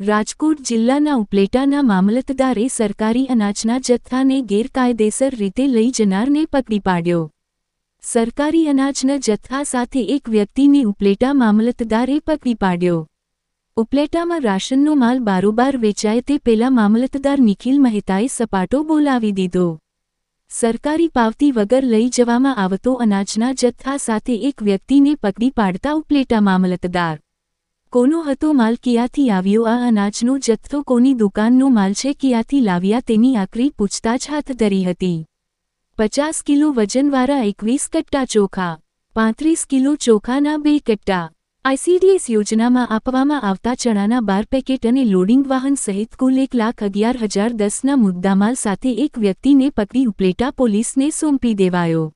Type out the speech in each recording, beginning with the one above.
રાજકોટ જિલ્લાના ઉપલેટાના મામલતદારે સરકારી અનાજના જથ્થાને ગેરકાયદેસર રીતે લઈ જનારને પકડી પાડ્યો. સરકારી અનાજના જથ્થા સાથે એક વ્યક્તિને ઉપલેટા મામલતદારે પકડી પાડ્યો. ઉપલેટામાં રાશનનો માલ બારોબાર વેચાય તે પહેલા મામલતદાર નિખિલ મહેતાએ સપાટો બોલાવી દીધો. સરકારી પાવતી વગર લઈ જવામાં આવતો અનાજના જથ્થા સાથે એક વ્યક્તિને પકડી પાડતા ઉપલેટા મામલતદાર કોનો હતો માલ ક્યાંથી આવ્યો? આ અનાજનો જથ્થો કોની દુકાનનો માલ છે? ક્યાંથી લાવ્યા? તેની આકરી પૂછતાછ હાથ ધરી હતી. પચાસ કિલો વજનવાળા એકવીસ કટ્ટા ચોખા, પાંત્રીસ કિલો ચોખાના બે કટ્ટા. આઈસીડીએસ યોજનામાં આપવામાં આવતા ચણાના બાર પેકેટ અને લોડિંગ વાહન સહિત કુલ એક લાખ અગિયાર હજાર દસના મુદ્દામાલ સાથે એક વ્યક્તિને પકડી ઉપલેટા પોલીસને સોંપી દેવાયો.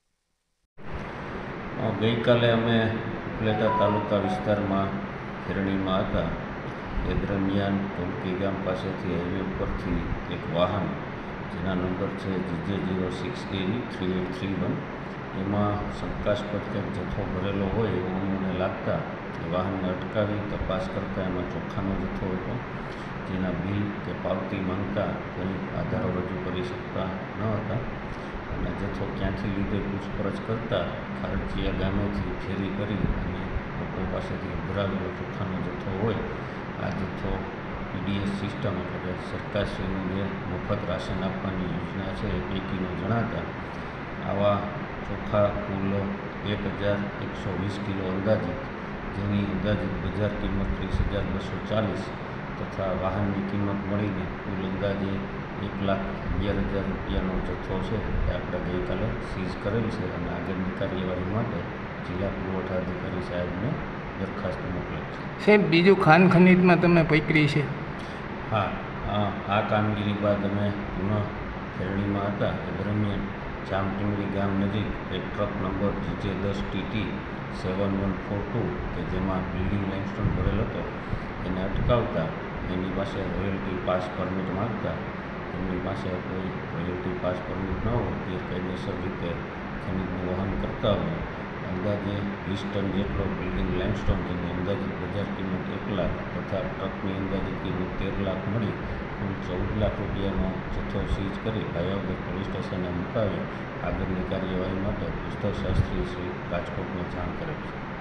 ગઈકાલે અમે ઉપલેટા તાલુકા વિસ્તારમાં ખેરણીમાં હતા એ દરમિયાન ટોલકી ગામ પાસેથી હાઈવે ઉપરથી એક વાહન, જેના નંબર છે G J zero six A three eight three one, એમાં શંકાસ્પદ કંઈક જથ્થો ભરેલો હોય એવું અમને લાગતા એ વાહનને અટકાવી તપાસ કરતાં એમાં ચોખ્ખાનો જથ્થો હતો, જેના બિલ કે પાવતી માંગતા કોઈ આધારો રજૂ કરી શકતા ન હતા. અને જથ્થો ક્યાંથી લીધો એ પૂછપરછ કરતાં ખારચિયા ગામેથી ફેરી કરી અને લોકો પાસેથી ઉભરાવેલો ચોખાનો જથ્થો હોય, આ જથ્થો પીડીએસ સિસ્ટમ એટલે કે સરકારશ્રીનું જે મફત રાશન આપવાની યોજના છે એ પૈકીનો જણાતા, આવા ચોખા કુલ એક હજાર એકસો વીસ કિલો અંદાજિત, જેની અંદાજિત બજાર કિંમત ત્રીસ હજાર બસો ચાલીસ તથા વાહનની કિંમત મળીને કુલ અંદાજે એક લાખ અગિયાર હજાર રૂપિયાનો જથ્થો છે, એ આપણે ગઈકાલે સીઝ કરેલ છે અને આગળની કાર્યવાહી માટે જિલ્લા પુરવઠા અધિકારી સાહેબને દરખાસ્ત મોકલી છે. સાહેબ બીજું ખાન ખનીજમાં તમે પકડી છે. હા આ કામગીરી બાદ અમે પુનઃ ખેરણીમાં હતા. એ દરમિયાન જામટીંગડી ગામ નજીક એક ટ્રક નંબર જીજે દસ TT seven one four two કે જેમાં બિલ્ડિંગ લાઇમસ્ટોન ભરેલ હતો એને અટકાવતા એની પાસે રોયલ્ટી પાસ પરમિટ માગતા એમની પાસે કોઈ રોયલ્ટી પાસ પરમિટ ન હોય તે કાયદેસર રીતે ખનીજનું વહન કરતા હોય અંદાજે વીસ ટન જેટલો બિલ્ડિંગ લાઇમસ્ટોન જેની અંદાજિત બજાર કિંમત એક લાખ તથા ટ્રકની અંદાજિત કિંમત તેર લાખ મળી કુલ ચૌદ લાખ રૂપિયાનો જથ્થો સીઝ કરી ભાયાવદર પોલીસ સ્ટેશને મુકાવી આગળની કાર્યવાહી માટે પુસ્તક શાસ્ત્રી શ્રી રાજકોટને જાણ કરેલ છે.